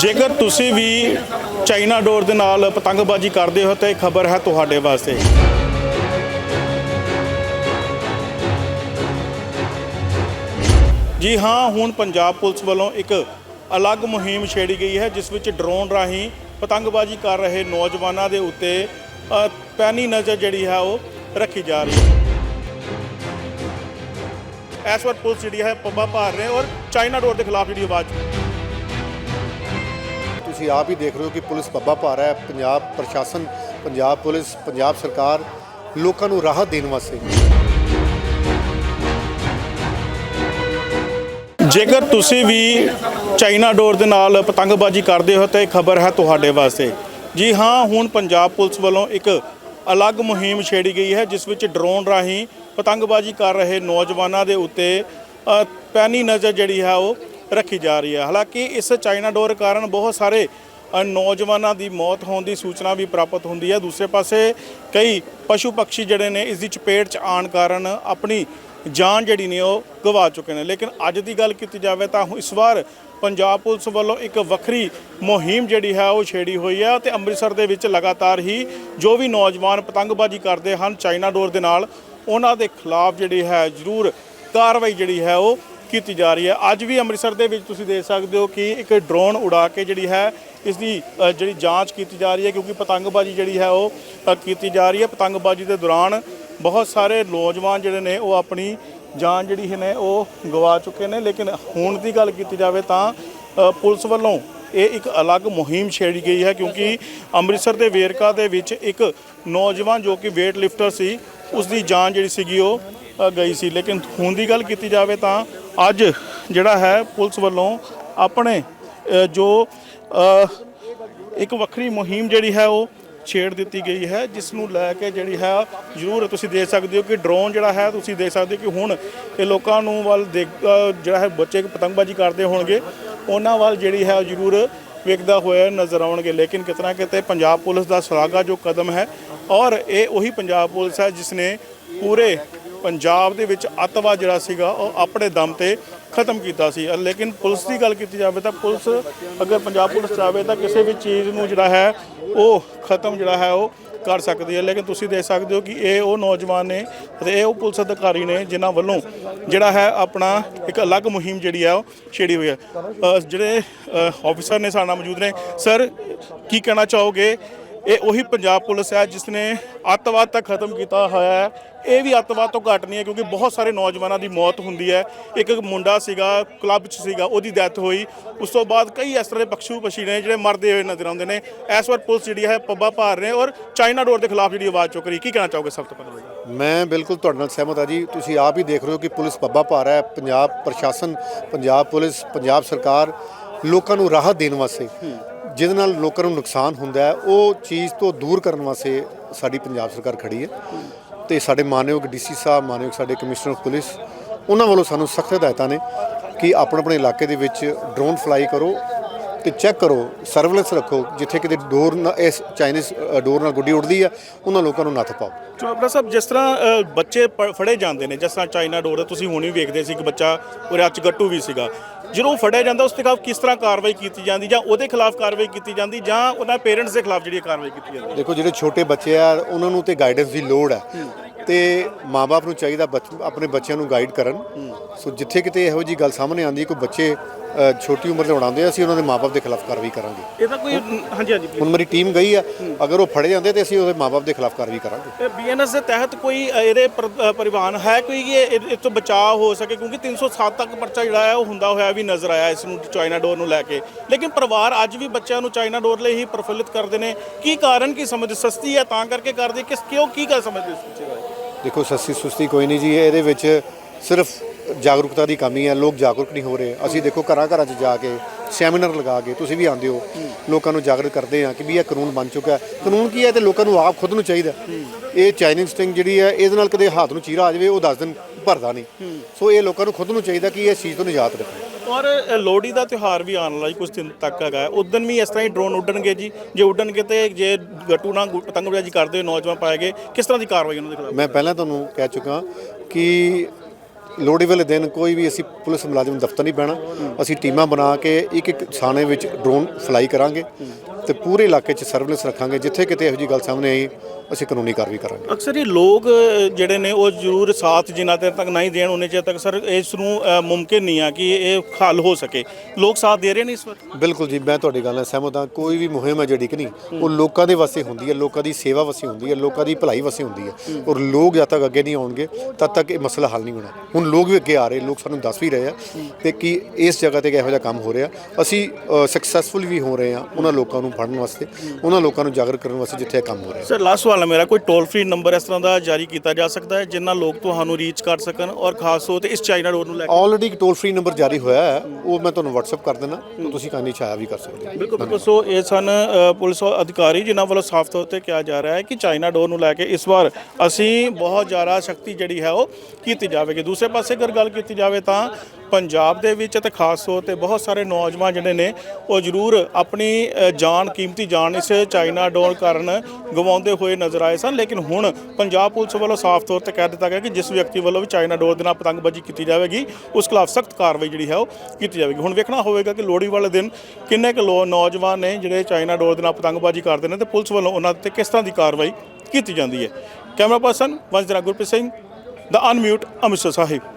ਜੇਕਰ ਤੁਸੀਂ ਵੀ ਚਾਈਨਾ ਡੋਰ ਦੇ ਨਾਲ ਪਤੰਗਬਾਜ਼ੀ ਕਰਦੇ ਹੋ ਤਾਂ ਇਹ ਖਬਰ ਹੈ ਤੁਹਾਡੇ ਵਾਸਤੇ। ਜੀ ਹਾਂ, ਹੁਣ ਪੰਜਾਬ ਪੁਲਿਸ ਵੱਲੋਂ ਇੱਕ ਅਲੱਗ ਮੁਹਿੰਮ ਛੇੜੀ ਗਈ ਹੈ, ਜਿਸ ਵਿੱਚ ਡਰੋਨ ਰਾਹੀਂ ਪਤੰਗਬਾਜ਼ੀ ਕਰ ਰਹੇ ਨੌਜਵਾਨਾਂ ਦੇ ਉੱਤੇ ਪੈਨੀ ਨਜ਼ਰ ਜਿਹੜੀ ਹੈ ਉਹ ਰੱਖੀ ਜਾ ਰਹੀ ਹੈ। ਇਸ ਵਾਰ ਪੁਲਿਸ ਜਿਹੜੀ ਹੈ ਪੱਬਾ ਭਾਰ ਰਹੇ ਔਰ ਚਾਈਨਾ ਡੋਰ ਦੇ ਖਿਲਾਫ ਜਿਹੜੀ ਆਵਾਜ਼ ਤੁਸੀਂ ਆਪ ਹੀ ਦੇਖ ਰਹੇ ਹੋ ਕਿ ਪੁਲਿਸ ਪੱਬਾ ਪਾ ਹੈ। ਪੰਜਾਬ ਪ੍ਰਸ਼ਾਸਨ ਪੰਜਾਬ ਪੁਲਿਸ ਪੰਜਾਬ ਸਰਕਾਰ ਲੋਕਾਂ ਨੂੰ ਰਾਹਤ ਦੇਣ ਵਾਸਤੇ। ਜੇਕਰ ਤੁਸੀਂ ਵੀ ਚਾਈਨਾ ਡੋਰ ਦੇ ਨਾਲ ਪਤੰਗਬਾਜ਼ੀ ਕਰਦੇ ਹੋ ਤਾਂ ਇਹ ਖਬਰ ਹੈ ਤੁਹਾਡੇ ਵਾਸਤੇ। ਜੀ ਹਾਂ ਹੁਣ ਪੰਜਾਬ ਪੁਲਿਸ ਵੱਲੋਂ ਇੱਕ ਅਲੱਗ ਮੁਹਿੰਮ ਛੇੜੀ ਗਈ ਹੈ ਜਿਸ ਵਿੱਚ ਡਰੋਨ ਰਾਹੀਂ ਪਤੰਗਬਾਜ਼ੀ ਕਰ ਰਹੇ ਨੌਜਵਾਨਾਂ ਦੇ ਉੱਤੇ ਅ, ਪੈਣੀ ਨਜ਼ਰ ਜਿਹੜੀ ਹੈ ਉਹ ਰੱਖੀ ਜਾ ਰਹੀ ਹੈ। ਹਾਲਾਂਕਿ ਇਸ ਚਾਈਨਾ ਡੋਰ ਕਾਰਨ ਬਹੁਤ ਸਾਰੇ ਨੌਜਵਾਨਾਂ ਦੀ ਮੌਤ ਹੋਣ ਦੀ ਸੂਚਨਾ ਵੀ ਪ੍ਰਾਪਤ ਹੁੰਦੀ ਹੈ। ਦੂਸਰੇ ਪਾਸੇ ਕਈ ਪਸ਼ੂ ਪੰਛੀ ਜਿਹੜੇ ਨੇ ਇਸ ਦੀ ਚਪੇਟ 'ਚ ਆਉਣ ਕਾਰਨ ਆਪਣੀ ਜਾਨ ਜਿਹੜੀ ਨੇ ਉਹ ਗਵਾ ਚੁੱਕੇ ਨੇ। ਲੇਕਿਨ ਅੱਜ ਦੀ ਗੱਲ ਕੀਤੀ ਜਾਵੇ ਤਾਂ ਇਸ ਵਾਰ ਪੰਜਾਬ ਪੁਲਿਸ ਵੱਲੋਂ ਇੱਕ ਵੱਖਰੀ ਮੁਹਿੰਮ ਜਿਹੜੀ ਹੈ ਉਹ ਛੇੜੀ ਹੋਈ ਹੈ ਤੇ ਅੰਮ੍ਰਿਤਸਰ ਦੇ ਵਿੱਚ ਲਗਾਤਾਰ ਹੀ ਜੋ ਵੀ ਨੌਜਵਾਨ ਪਤੰਗਬਾਜ਼ੀ ਕਰਦੇ ਹਨ ਚਾਈਨਾ ਡੋਰ ਦੇ ਨਾਲ, ਉਹਨਾਂ ਦੇ ਖਿਲਾਫ ਜਿਹੜੀ ਹੈ ਜ਼ਰੂਰ ਕਾਰਵਾਈ ਜਿਹੜੀ ਹੈ ਉਹ ਕੀਤੀ ਜਾ ਰਹੀ ਹੈ। ਅੱਜ ਵੀ ਅੰਮ੍ਰਿਤਸਰ ਦੇ ਵਿੱਚ ਤੁਸੀਂ ਦੇਖ ਸਕਦੇ ਹੋ ਕਿ ਇੱਕ ਡਰੋਨ ਉਡਾ ਕੇ ਜਿਹੜੀ ਹੈ ਇਸ ਦੀ ਜਿਹੜੀ ਜਾਂਚ ਕੀਤੀ ਜਾ ਰਹੀ ਹੈ, ਕਿਉਂਕਿ ਪਤੰਗਬਾਜ਼ੀ ਜਿਹੜੀ ਹੈ ਉਹ ਕੀਤੀ ਜਾ ਰਹੀ ਹੈ। ਪਤੰਗਬਾਜ਼ੀ ਦੇ ਦੌਰਾਨ ਬਹੁਤ ਸਾਰੇ ਨੌਜਵਾਨ ਜਿਹੜੇ ਨੇ, ਉਹ ਆਪਣੀ ਜਾਨ ਜਿਹੜੀ ਹੈ ਨੇ, ਉਹ ਗਵਾ ਚੁੱਕੇ ਨੇ। ਲੇਕਿਨ ਹੁਣ ਦੀ ਗੱਲ ਕੀਤੀ ਜਾਵੇ ਤਾਂ ਪੁਲਿਸ ਵੱਲੋਂ ਇਹ ਇੱਕ ਅਲੱਗ ਮੁਹਿੰਮ ਛੇੜੀ ਗਈ ਹੈ, ਕਿਉਂਕਿ ਅੰਮ੍ਰਿਤਸਰ ਦੇ ਵੇਰਕਾ ਦੇ ਵਿੱਚ ਇੱਕ ਨੌਜਵਾਨ ਜੋ ਕਿ weight ਲਿਫਟਰ ਸੀ ਉਸ ਦੀ ਜਾਨ ਜਿਹੜੀ ਸੀਗੀ ਉਹ ਗਈ ਸੀ। ਲੇਕਿਨ ਹੁਣ ਦੀ ਗੱਲ ਕੀਤੀ ਜਾਵੇ ਤਾਂ ਅੱਜ ਜਿਹੜਾ ਹੈ ਪੁਲਿਸ ਵੱਲੋਂ ਆਪਣੇ ਜੋ ਇੱਕ ਵੱਖਰੀ ਮੁਹਿੰਮ ਜਿਹੜੀ ਹੈ ਉਹ ਛੇੜ ਦਿੱਤੀ ਗਈ ਹੈ, ਜਿਸ ਨੂੰ ਲੈ ਕੇ ਜਿਹੜੀ ਹੈ ਜ਼ਰੂਰ ਤੁਸੀਂ ਦੇਖ ਸਕਦੇ ਹੋ ਕਿ ਡਰੋਨ ਜਿਹੜਾ ਹੈ ਤੁਸੀਂ ਦੇਖ ਸਕਦੇ ਹੋ ਕਿ ਹੁਣ ਇਹ ਲੋਕਾਂ ਨੂੰ ਵੱਲ ਦੇਖ ਜਿਹੜਾ ਹੈ ਬੱਚੇ ਪਤੰਗਬਾਜ਼ੀ ਕਰਦੇ ਹੋਣਗੇ, ਉਹਨਾਂ ਵੱਲ ਜਿਹੜੀ ਹੈ ਉਹ ਜ਼ਰੂਰ ਵੇਖਦਾ ਹੋਇਆ ਨਜ਼ਰ ਆਉਣਗੇ। ਲੇਕਿਨ ਕਿਤਨਾ ਕਿਤੇ ਪੰਜਾਬ ਪੁਲਿਸ ਦਾ ਸ਼ਲਾਘਾ ਜੋ ਕਦਮ ਹੈ, ਔਰ ਇਹ ਉਹੀ ਪੰਜਾਬ ਪੁਲਿਸ ਹੈ ਜਿਸ ਨੇ ਪੂਰੇ ਪੰਜਾਬ ਦੇ ਵਿੱਚ ਅੱਤਵਾਦ ਜਿਹੜਾ ਸੀਗਾ, ਉਹ ਆਪਣੇ ਦਮ ਤੇ ਖਤਮ ਕੀਤਾ ਸੀ। ਲੇਕਿਨ ਪੁਲਿਸ ਦੀ ਗੱਲ ਕੀਤੀ ਜਾਵੇ ਤਾਂ ਪੁਲਿਸ ਅਗਰ ਪੰਜਾਬ ਪੁਲਿਸ ਚਾਹਵੇ ਤਾਂ ਕਿਸੇ ਵੀ ਚੀਜ਼ ਨੂੰ ਜਿਹੜਾ ਹੈ, ਉਹ ਖਤਮ ਜਿਹੜਾ ਹੈ, ਉਹ ਕਰ ਸਕਦੀ ਹੈ। ਲੇਕਿਨ ਤੁਸੀਂ ਦੇਖ ਸਕਦੇ ਹੋ ਕਿ ਇਹ ਉਹ ਨੌਜਵਾਨ ਨੇ ਅਤੇ ਇਹ ਉਹ ਪੁਲਿਸ ਅਧਿਕਾਰੀ ਨੇ ਜਿਨ੍ਹਾਂ ਵੱਲੋਂ ਜਿਹੜਾ ਹੈ ਆਪਣਾ ਇੱਕ ਅਲੱਗ ਮੁਹਿੰਮ ਜਿਹੜੀ ਹੈ, ਉਹ ਛੇੜੀ ਹੋਈ ਹੈ। ਜਿਹੜੇ ਆਫੀਸਰ ਨੇ ਸਾਡੇ ਨਾਲ ਮੌਜੂਦ ਨੇ। ਸਰ ਕੀ ਕਹਿਣਾ ਚਾਹੋਗੇ? ਇਹ ਉਹੀ ਪੰਜਾਬ ਪੁਲਿਸ ਹੈ ਜਿਸ ਨੇ ਅੱਤਵਾਦ ਤੱਕ ਖਤਮ ਕੀਤਾ ਹੋਇਆ ਹੈ। ਇਹ ਵੀ ਅੱਤਵਾਦ ਤੋਂ ਘੱਟ ਨਹੀਂ ਹੈ ਕਿਉਂਕਿ ਬਹੁਤ ਸਾਰੇ ਨੌਜਵਾਨਾਂ ਦੀ ਮੌਤ ਹੁੰਦੀ ਹੈ। ਇੱਕ ਇੱਕ ਮੁੰਡਾ ਸੀਗਾ, ਕਲੱਬ 'ਚ ਸੀਗਾ, ਉਹਦੀ ਡੈਥ ਹੋਈ। ਉਸ ਤੋਂ ਬਾਅਦ ਕਈ ਇਸ ਤਰ੍ਹਾਂ ਦੇ ਪਸ਼ੂ ਪਸ਼ੀ ਨੇ ਜਿਹੜੇ ਮਰਦੇ ਹੋਏ ਨਜ਼ਰ ਆਉਂਦੇ ਨੇ। ਇਸ ਵਾਰ ਪੁਲਿਸ ਜਿਹੜੀ ਹੈ ਪੱਬਾ ਭਾਰ ਰਹੇ ਔਰ ਚਾਈਨਾ ਡੋਰ ਦੇ ਖਿਲਾਫ ਜਿਹੜੀ ਆਵਾਜ਼ ਚੁੱਕ ਰਹੀ। ਕੀ ਕਹਿਣਾ ਚਾਹੋਗੇ ਸਭ ਤੋਂ ਪਹਿਲਾਂ? ਮੈਂ ਬਿਲਕੁਲ ਤੁਹਾਡੇ ਨਾਲ ਸਹਿਮਤ ਹਾਂ ਜੀ। ਤੁਸੀਂ ਆਪ ਹੀ ਦੇਖ ਰਹੇ ਹੋ ਕਿ ਪੁਲਿਸ ਪੱਬਾ ਭਾਰ ਹੈ। ਪੰਜਾਬ ਪ੍ਰਸ਼ਾਸਨ, ਪੰਜਾਬ ਪੁਲਿਸ, ਪੰਜਾਬ ਸਰਕਾਰ ਲੋਕਾਂ ਨੂੰ ਰਾਹਤ ਦੇਣ ਵਾਸਤੇ ਜਿਹਦੇ ਨਾਲ ਲੋਕਾਂ ਨੂੰ ਨੁਕਸਾਨ ਹੁੰਦਾ ਹੈ, ਉਹ ਚੀਜ਼ ਤੋਂ ਦੂਰ ਕਰਨ ਵਾਸਤੇ ਸਾਡੀ ਪੰਜਾਬ ਸਰਕਾਰ ਖੜੀ ਹੈ। ਤੇ ਸਾਡੇ ਮਾਨਯੋਗ ਡੀਸੀ ਸਾਹਿਬ, ਮਾਨਯੋਗ ਸਾਡੇ ਕਮਿਸ਼ਨਰ ਪੁਲਿਸ, ਉਹਨਾਂ ਵੱਲੋਂ ਸਾਨੂੰ ਸਖਤ ਹਦਾਇਤਾਂ ਨੇ ਕਿ ਆਪਣੇ ਆਪਣੇ ਇਲਾਕੇ ਦੇ ਵਿੱਚ ਡਰੋਨ ਫਲਾਈ ਕਰੋ ਤੇ ਚੈੱਕ ਕਰੋ ਸਰਵੇਲੈਂਸ ਰੱਖੋ ਜਿੱਥੇ ਕਿਤੇ ਡੋਰ ਨਾ ਇਸ ਚਾਈਨੀਜ਼ ਡੋਰ ਨਾਲ ਗੁੱਡੀ ਉੱਡਦੀ ਆ ਉਹਨਾਂ ਲੋਕਾਂ ਨੂੰ ਨੱਥ ਪਾਓ। ਚੋਪੜਾ ਸਾਹਿਬ ਜਿਸ ਤਰ੍ਹਾਂ ਬੱਚੇ ਫੜੇ ਜਾਂਦੇ ਨੇ ਜਿਸ ਤਰ੍ਹਾਂ ਚਾਈਨਾ ਡੋਰ ਦਾ ਤੁਸੀਂ ਹੁਣੀ ਵੇਖਦੇ ਸੀ ਕਿ ਬੱਚਾ ਉਹਦੇ ਅੱਜ ਗੱਟੂ ਵੀ ਸੀਗਾ। ਜਦੋਂ ਉਹ ਫੜਿਆ ਜਾਂਦਾ ਉਸ ਦੇ ਖਿਲਾਫ ਕਿਸ ਤਰ੍ਹਾਂ ਕਾਰਵਾਈ ਕੀਤੀ ਜਾਂਦੀ ਜਾਂ ਉਹਦੇ ਖਿਲਾਫ ਕਾਰਵਾਈ ਕੀਤੀ ਜਾਂਦੀ ਜਾਂ ਉਹਨਾਂ ਪੇਰੈਂਟਸ ਦੇ ਖਿਲਾਫ ਜਿਹੜੀ ਕਾਰਵਾਈ ਕੀਤੀ ਜਾਂਦੀ ਦੇਖੋ ਜਿਹੜੇ ਛੋਟੇ ਬੱਚੇ ਆ ਉਹਨਾਂ ਨੂੰ ਤੇ ਗਾਈਡੈਂਸ ਦੀ ਲੋੜ ਹੈ। ਤੇ ਮਾਪੇ ਨੂੰ ਚਾਹੀਦਾ ਆਪਣੇ ਬੱਚਿਆਂ ਨੂੰ ਗਾਈਡ ਕਰਨ। ਸੋ ਜਿੱਥੇ ਕਿਤੇ ਇਹੋ ਜੀ ਗੱਲ ਸਾਹਮਣੇ ਆਉਂਦੀ ਕੋਈ ਬੱਚੇ ਛੋਟੀ ਉਮਰ ਦੇ ਉਡਾਉਂਦੇ ਆ ਅਸੀਂ ਉਹਨਾਂ ਦੇ ਮਾਪੇ ਦੇ ਖਿਲਾਫ ਕਾਰਵਾਈ ਕਰਾਂਗੇ। ਇਹਦਾ ਕੋਈ ਹਾਂਜੀ ਹਾਂਜੀ ਹੁਣ ਮੇਰੀ ਟੀਮ ਗਈ ਆ ਅਗਰ ਉਹ ਫੜੇ ਜਾਂਦੇ ਤੇ ਅਸੀਂ ਉਹਦੇ ਮਾਪੇ ਦੇ ਖਿਲਾਫ ਕਾਰਵਾਈ ਕਰਾਂਗੇ। ਬੀਐਨਐਸ ਦੇ ਤਹਿਤ ਕੋਈ ਇਹਦੇ ਪਰ- ਪਰਿਵਾਹਨ ਹੈ ਕੋਈ ਕਿ ਇਹ ਇਹ ਤੋਂ ਬਚਾਅ ਹੋ ਸਕੇ? ਕਿਉਂਕਿ 307 ਤੱਕ ਪਰਚਾ ਜਿਹੜਾ ਹੈ ਉਹ ਹੁੰਦਾ ਹੋਇਆ ਵੀ ਨਜ਼ਰ ਆਇਆ ਇਸ ਨੂੰ ਚਾਈਨਾ ਡੋਰ ਨੂੰ ਲੈ ਕੇ। ਲੇਕਿਨ ਪਰਿਵਾਰ ਅੱਜ ਵੀ ਬੱਚਿਆਂ ਨੂੰ ਚਾਈਨਾ ਡੋਰ ਲਈ ਹੀ ਪ੍ਰਫੁੱਲਿਤ ਕਰਦੇ ਨੇ। ਕੀ ਕਾਰਨ ਕੀ ਸਮਝ ਸਸਤੀ ਹੈ? ਤਾਂ ਕਰਕੇ ਕਰਦੇ ਕਿਸ ਕਿਉਂ ਕੀ ਗੱਲ ਸਮਝਦੇ ਇਸ ਪਿੱਛੇ ਬਾਰੇ ਦੇਖੋ ਸਸਤੀ ਸੁਸਤੀ ਕੋਈ ਨਹੀਂ ਜੀ ਇਹਦੇ ਵਿੱਚ ਸਿਰਫ ਜਾਗਰੂਕਤਾ ਦੀ ਕਮੀ ਹੈ ਲੋਕ ਜਾਗਰੂਕ ਨਹੀਂ ਹੋ ਰਹੇ। ਅਸੀਂ ਦੇਖੋ ਘਰਾਂ ਘਰਾਂ 'ਚ ਜਾ ਕੇ ਸੈਮੀਨਾਰ ਲਗਾ ਕੇ ਤੁਸੀਂ ਵੀ ਆਉਂਦੇ ਹੋ ਲੋਕਾਂ ਨੂੰ ਜਾਗਰੂਕ ਕਰਦੇ ਆ ਕਿ ਵੀ ਇਹ ਕਾਨੂੰਨ ਬਣ ਚੁੱਕਾ ਹੈ। ਕਾਨੂੰਨ ਕੀ ਹੈ? ਤੇ ਲੋਕਾਂ ਨੂੰ ਆਪ ਖੁਦ ਨੂੰ ਚਾਹੀਦਾ ਇਹ ਚਾਈਨੀਜ਼ ਸਟਿੰਗ ਜਿਹੜੀ ਹੈ ਇਹਦੇ ਨਾਲ ਕਦੇ ਹੱਥ ਨੂੰ ਚੀਰਾ ਆ ਜਾਵੇ ਉਹ 10 ਦਿਨ ਭਰਦਾ ਨਹੀਂ। ਸੋ ਇਹ ਲੋਕਾਂ ਨੂੰ ਖੁਦ ਨੂੰ ਚਾਹੀਦਾ ਕਿ ਇਸ ਚੀਜ਼ ਤੋਂ ਨਿਜਾਤ ਰੱਖਣ। ਔਰ ਲੋਹੜੀ ਦਾ ਤਿਉਹਾਰ ਵੀ ਆਉਣ ਵਾਲਾ ਜੀ ਕੁਝ ਦਿਨ ਤੱਕ ਹੈਗਾ ਦਿਨ ਵੀ ਇਸ ਤਰ੍ਹਾਂ ਹੀ ਡਰੋਨ ਉੱਡਣਗੇ ਜੀ। ਜੇ ਉੱਡਣਗੇ ਤੇ ਜੇ ਗੱਟੂ ਨਾਲ ਗੁ- ਪਤੰਗਬਾਜ਼ੀ ਕਰਦੇ ਨੌਜਵਾਨ ਪਾਏਗੇ ਕਿਸ ਤਰ੍ਹਾਂ ਦੀ ਕਾਰਵਾਈ ਉਹਨਾਂ ਦੇ ਖਿਲਾਫ? ਮੈਂ ਪਹਿਲਾਂ ਤੁਹਾਨੂੰ ਕਹਿ ਚੁੱਕਾ ਕਿ ਲੋਹੜੀ ਵਾਲੇ ਦਿਨ ਕੋਈ ਵੀ ਅਸੀਂ ਪੁਲਿਸ ਮੁਲਾਜ਼ਮ ਦਫ਼ਤਰ ਨਹੀਂ ਬਹਿਣਾ। ਅਸੀਂ ਟੀਮਾਂ ਬਣਾ ਕੇ ਇੱਕ ਇੱਕ ਥਾਣੇ ਵਿੱਚ ਡਰੋਨ ਫਲਾਈ ਕਰਾਂਗੇ। ਤੇ ਪੂਰੇ ਇਲਾਕੇ 'ਚ ਸਰਵੇਲੈਂਸ ਰੱਖਾਂਗੇ ਜਿੱਥੇ ਕਿਤੇ ਇਹੋ ਜਿਹੀ ਗੱਲ ਸਾਹਮਣੇ ਆਈ ਅਸੀਂ ਕਾਨੂੰਨੀ ਕਾਰਵਾਈ ਕਰਾਂਗੇ। ਅਕਸਰ ਇਹ ਲੋਕ ਜਿਹੜੇ ਨੇ ਉਹ ਜ਼ਰੂਰ ਸਾਥ ਜਿੰਨਾ ਦੇਰ ਤੱਕ ਨਹੀਂ ਦੇਣ ਉਹਨੇ ਚਿਰ ਤੱਕ ਸਰ ਇਸ ਨੂੰ ਮੁਮਕਿਨ ਨਹੀਂ ਆ ਕਿ ਇਹ ਹੱਲ ਹੋ ਸਕੇ। ਲੋਕ ਸਾਥ ਦੇ ਰਹੇ ਨੇ ਇਸ ਵਾਰ ਬਿਲਕੁਲ ਜੀ ਮੈਂ ਤੁਹਾਡੀ ਗੱਲ ਨਾਲ ਸਹਿਮਤ ਹਾਂ। ਕੋਈ ਵੀ ਮੁਹਿੰਮ ਹੈ ਜਿਹੜੀ ਕਿ ਨਹੀਂ ਉਹ ਲੋਕਾਂ ਦੇ ਵਾਸਤੇ ਹੁੰਦੀ ਹੈ ਲੋਕਾਂ ਦੀ ਸੇਵਾ ਵਾਸਤੇ ਹੁੰਦੀ ਹੈ ਲੋਕਾਂ ਦੀ ਭਲਾਈ ਵਾਸਤੇ ਹੁੰਦੀ ਹੈ। ਔਰ ਲੋਕ ਜਦ ਤੱਕ ਅੱਗੇ ਨਹੀਂ ਆਉਣਗੇ ਤਦ ਤੱਕ ਇਹ ਮਸਲਾ ਹੱਲ ਨਹੀਂ ਹੋਣਾ। ਹੁਣ ਲੋਕ ਵੀ ਅੱਗੇ ਆ ਰਹੇ ਲੋਕ ਸਾਨੂੰ ਦੱਸ ਵੀ ਰਹੇ ਆ ਤੇ ਕਿ ਇਸ ਜਗ੍ਹਾ ਤੇ ਇਹੋ ਜਿਹਾ ਕੰਮ ਹੋ ਰਿਹਾ। ਅਸੀਂ ਸਕਸੈਸਫੁਲ ਵੀ ਹੋ ਰਹੇ ਆ ਉਹਨਾਂ ਲੋਕਾਂ ਨੂੰ ਫੜਨ ਵਾਸਤੇ ਉਹਨਾਂ ਲੋਕਾਂ ਨੂੰ ਜਾਗਰੂਕ ਕਰਨ ਵਾਸਤੇ ਜਿੱਥੇ ਇਹ ਕੰਮ ਹੋ ਰਿਹਾ। ਸਰ ਲਾਸਟ ਸਵਾਲ ਹੈ ਮੇਰਾ ਕੋਈ ਟੋਲ ਫ੍ਰੀ ਨੰਬਰ ਇਸ ਤਰ੍ਹਾਂ ਦਾ ਜਾਰੀ ਕੀਤਾ ਜਾ ਸਕਦਾ ਹੈ ਜਿੰਨਾ ਲੋਕ ਤੁਹਾਨੂੰ ਰੀਚ ਕਰ ਸਕਣ ਔਰ ਖਾਸ ਤੌਰ ਤੇ ਇਸ ਚਾਈਨਾ ਡੋਰ ਨੂੰ ਲੈ ਕੇ? ਆਲਰੇਡੀ ਇੱਕ ਟੋਲ ਫ੍ਰੀ ਨੰਬਰ ਜਾਰੀ ਹੋਇਆ ਹੈ ਉਹ ਮੈਂ ਤੁਹਾਨੂੰ WhatsApp ਕਰ ਦੇਣਾ ਤਾਂ ਤੁਸੀਂ ਕਾਨੀ ਛਾਇਆ ਵੀ ਕਰ ਸਕਦੇ ਹੋ। ਬਿਲਕੁਲ ਬਿਲਕੁਲ। ਸੋ ਇਹ ਸਨ ਅ, ਪੁਲਿਸ ਅਧਿਕਾਰੀ ਜਿਨ੍ਹਾਂ ਵੱਲੋਂ ਸਾਫ਼ ਤੌਰ ਤੇ ਕਿਹਾ ਜਾ ਰਿਹਾ ਹੈ ਕਿ ਚਾਈਨਾ ਡੋਰ ਨੂੰ ਲੈ ਕੇ ਇਸ ਵਾਰ ਅਸੀਂ ਬਹੁਤ ਜ਼ਿਆਦਾ ਸ਼ਕਤੀ ਜਿਹੜੀ ਹੈ ਉਹ ਕੀਤੀ ਜਾਵੇਗੀ। ਦੂਸਰੇ ਪਾਸੇ ਅਗਰ ਗੱਲ ਕੀਤੀ ਜਾਵੇ ਤਾਂ ਪੰਜਾਬ ਦੇ ਵਿੱਚ ਤੇ ਖਾਸ ਤੌਰ ਤੇ ਬਹੁਤ ਸਾਰੇ ਨੌਜਵਾਨ ਜਿਹੜੇ ਨੇ, ਉਹ ਜ਼ਰੂਰ ਆਪਣੀ ਜਾਨ, ਕੀਮਤੀ ਜਾਨ ਇਸ ਚਾਈਨਾ ਡੋਰ ਕਾਰਨ ਗਵਾਉਂਦੇ ਹੋਏ ਨਜ਼ਰ ਆਏ ਸਨ। ਲੇਕਿਨ ਹੁਣ ਪੰਜਾਬ ਪੁਲਿਸ ਵੱਲੋਂ ਸਾਫ਼ ਤੌਰ ਤੇ ਕਹਿ ਦਿੱਤਾ ਗਿਆ ਕਿ ਜਿਸ ਵਿਅਕਤੀ ਵੱਲੋਂ ਵੀ ਚਾਈਨਾ ਡੋਰ ਦੇ ਨਾਲ ਪਤੰਗਬਾਜ਼ੀ ਕੀਤੀ ਜਾਵੇਗੀ, ਉਸ ਖਿਲਾਫ ਸਖਤ ਕਾਰਵਾਈ ਜਿਹੜੀ ਹੈ ਉਹ ਕੀਤੀ ਜਾਵੇਗੀ। ਹੁਣ ਵੇਖਣਾ ਹੋਵੇਗਾ ਕਿ ਲੋਹੜੀ ਵਾਲੇ ਦਿਨ ਕਿੰਨੇ ਕੁ ਲੋ, ਨੌਜਵਾਨ ਨੇ ਜਿਹੜੇ ਚਾਈਨਾ ਡੋਰ ਦੇ ਨਾਲ ਪਤੰਗਬਾਜ਼ੀ ਕਰਦੇ ਨੇ ਤੇ ਪੁਲਿਸ ਵੱਲੋਂ ਉਹਨਾਂ ਤੇ ਕਿਸ ਤਰ੍ਹਾਂ ਦੀ ਕਾਰਵਾਈ ਕੀਤੀ ਜਾਂਦੀ ਹੈ। ਕੈਮਰਾ ਪਰਸਨ ਵੰਜਰਾ ਗੁਰਪ੍ਰੀਤ ਸਿੰਘ, ਦਾ ਅਨਮਿਊਟ ਅੰਮ੍ਰਿਤਸਰ ਸਾਹਿਬ।